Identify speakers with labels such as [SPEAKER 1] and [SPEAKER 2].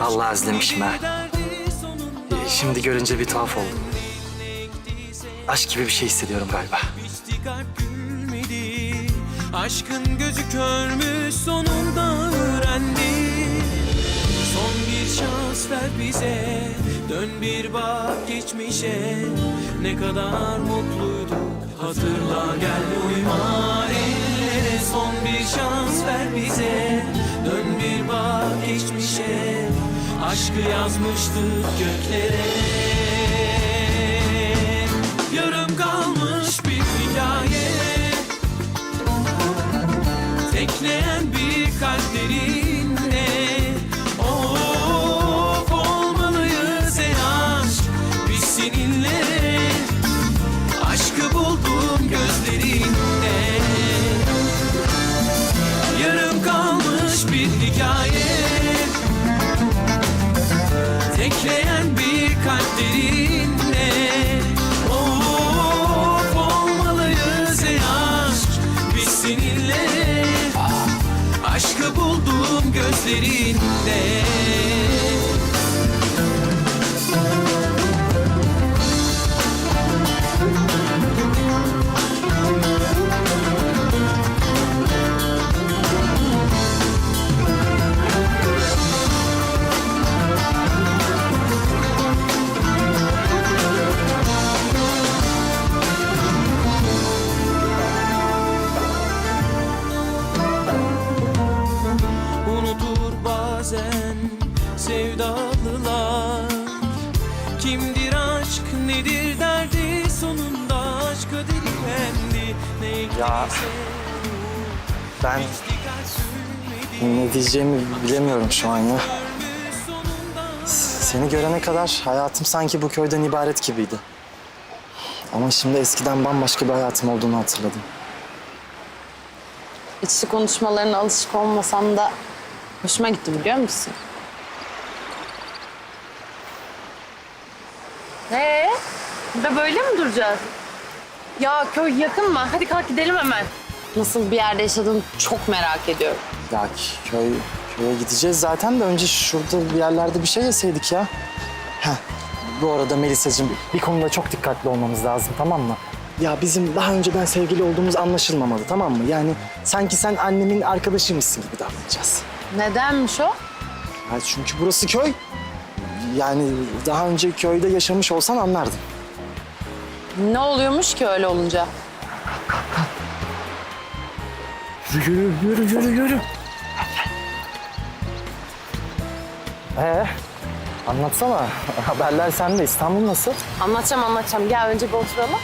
[SPEAKER 1] Vallahi özlemişim ha. Ee, Şimdi görünce bir tuhaf oldum. Aşk gibi bir şey hissediyorum galiba.
[SPEAKER 2] Aşkın gözü körmüş sonunda öğrendi. Son bir şans ver bize. Dön bir bak geçmişe. Ne kadar mutluyduk. Hatırla gel uyma. Ellere Son bir şans ver bize. Dön bir bak geçmişe Aşkı yazmıştık göklere. Yarım kalmış bir hikaye. Tekleyen bir kalplerinle Tekleyen bir kalplerinle Of olmalıyız aşk Biz seninle. Aşkı buldum gözlerinde bazen sevdalılar Kimdir aşk nedir derdi sonunda aşk kaderi kendi Ne
[SPEAKER 1] Ya, Ben ne diyeceğimi bilemiyorum şu an ya. Seni görene kadar hayatım sanki bu köyden ibaret gibiydi. Ama şimdi eskiden bambaşka bir hayatım olduğunu hatırladım.
[SPEAKER 3] İçli konuşmalarına alışık olmasam da hoşuma gitti biliyor musun? Ee, burada böyle mi duracağız? Ya köy yakın mı? Hadi kalk gidelim hemen. Nasıl bir yerde yaşadığını çok merak ediyorum.
[SPEAKER 1] Ya köy, köye gideceğiz zaten de önce şurada bir yerlerde bir şey yeseydik ya. Heh, bu arada Melisa'cığım bir konuda çok dikkatli olmamız lazım tamam mı? Ya bizim daha önceden sevgili olduğumuz anlaşılmamalı tamam mı? Yani sanki sen annemin arkadaşıymışsın gibi davranacağız.
[SPEAKER 3] Nedenmiş o?
[SPEAKER 1] Ya çünkü burası köy. Yani daha önce köyde yaşamış olsan anlardın.
[SPEAKER 3] Ne oluyormuş ki öyle olunca?
[SPEAKER 1] Yürü, yürü, yürü, yürü. Ee, anlatsana. Haberler sende. İstanbul nasıl?
[SPEAKER 3] Anlatacağım anlatacağım. Gel önce bir oturalım.